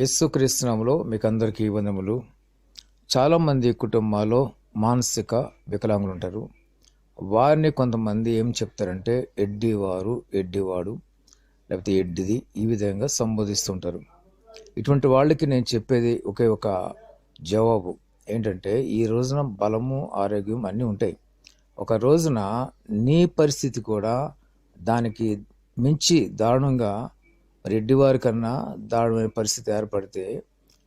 యేసుక్రీస్తునామలో మీకు అందరికీ వందములు చాలామంది కుటుంబాల్లో మానసిక వికలాంగులు ఉంటారు. వారిని కొంతమంది ఏం చెప్తారంటే ఎడ్డివారు ఎడ్డివాడు లేకపోతే ఎడ్డిది ఈ విధంగా సంబోధిస్తుంటారు. ఇటువంటి వాళ్ళకి నేను చెప్పేది ఒకే ఒక జవాబు. ఏంటంటే ఈ రోజున బలము ఆరోగ్యం అన్నీ ఉంటాయి. ఒక రోజున నీ పరిస్థితి కూడా దానికి మించి దారుణంగా మరి ఎడ్డివారి కన్నా దారుణమైన పరిస్థితి ఏర్పడితే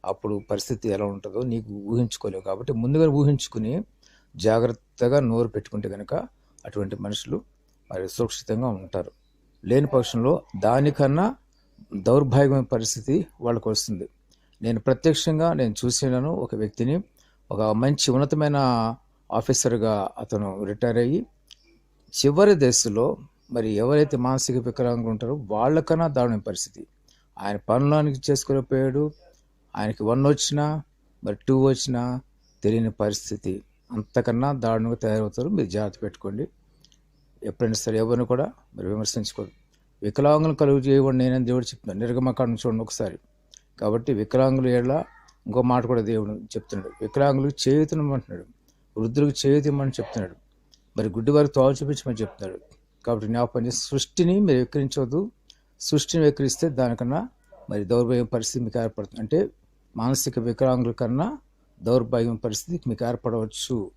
అప్పుడు పరిస్థితి ఎలా ఉంటుందో నీకు ఊహించుకోలేవు కాబట్టి ముందుగా ఊహించుకుని జాగ్రత్తగా నోరు పెట్టుకుంటే కనుక అటువంటి మనుషులు మరి సురక్షితంగా ఉంటారు. లేని పక్షంలో దానికన్నా దౌర్భాగ్యమైన పరిస్థితి వాళ్ళకు వస్తుంది. నేను ప్రత్యక్షంగా నేను చూసినాను ఒక వ్యక్తిని ఒక మంచి ఉన్నతమైన ఆఫీసర్గా అతను రిటైర్ అయ్యి చివరి దశలో మరి ఎవరైతే మానసిక వికలాంగులు ఉంటారో వాళ్ళకన్నా దారుణమైన పరిస్థితి. ఆయన పనులానికి చేసుకోలేకపోయాడు. ఆయనకి వన్ వచ్చినా మరి టూ వచ్చినా తెలియని పరిస్థితి. అంతకన్నా దారుణంగా తయారవుతారు. మీరు జాగ్రత్త పెట్టుకోండి. ఎప్పుడైనా సరే ఎవరిని కూడా మరి విమర్శించుకోండి వికలాంగులు కలుగు చేయవండి నేనని దేవుడు చెప్తున్నాను. నిర్గమకాండం చూడండి ఒకసారి. కాబట్టి వికలాంగులు ఏళ్ళ ఇంకో మాట కూడా దేవుడు చెప్తున్నాడు. వికలాంగులకు చేయుతనమంటున్నాడు. వృద్ధులకు చేయుతమని చెప్తున్నాడు. మరి గుడ్డివారికి తోలు చూపించమని చెప్తున్నాడు. కాబట్టి జ్ఞాపకం చేసి సృష్టిని మీరు వెక్కిరించవద్దు. సృష్టిని వెక్కిరిస్తే దానికన్నా మరి దౌర్భాగ్యం పరిస్థితి మీకు ఏర్పడుతుంది. అంటే మానసిక వికలాంగుల కన్నా దౌర్భాగ్యం పరిస్థితి మీకు ఏర్పడవచ్చు.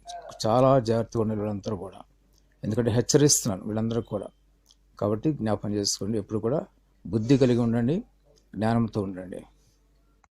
చాలా జాగ్రత్తగా ఉండాలి వీళ్ళందరూ కూడా. ఎందుకంటే హెచ్చరిస్తున్నాను వీళ్ళందరూ కూడా. కాబట్టి జ్ఞాపకం చేసుకోండి. ఎప్పుడు కూడా బుద్ధి కలిగి ఉండండి. జ్ఞానంతో ఉండండి.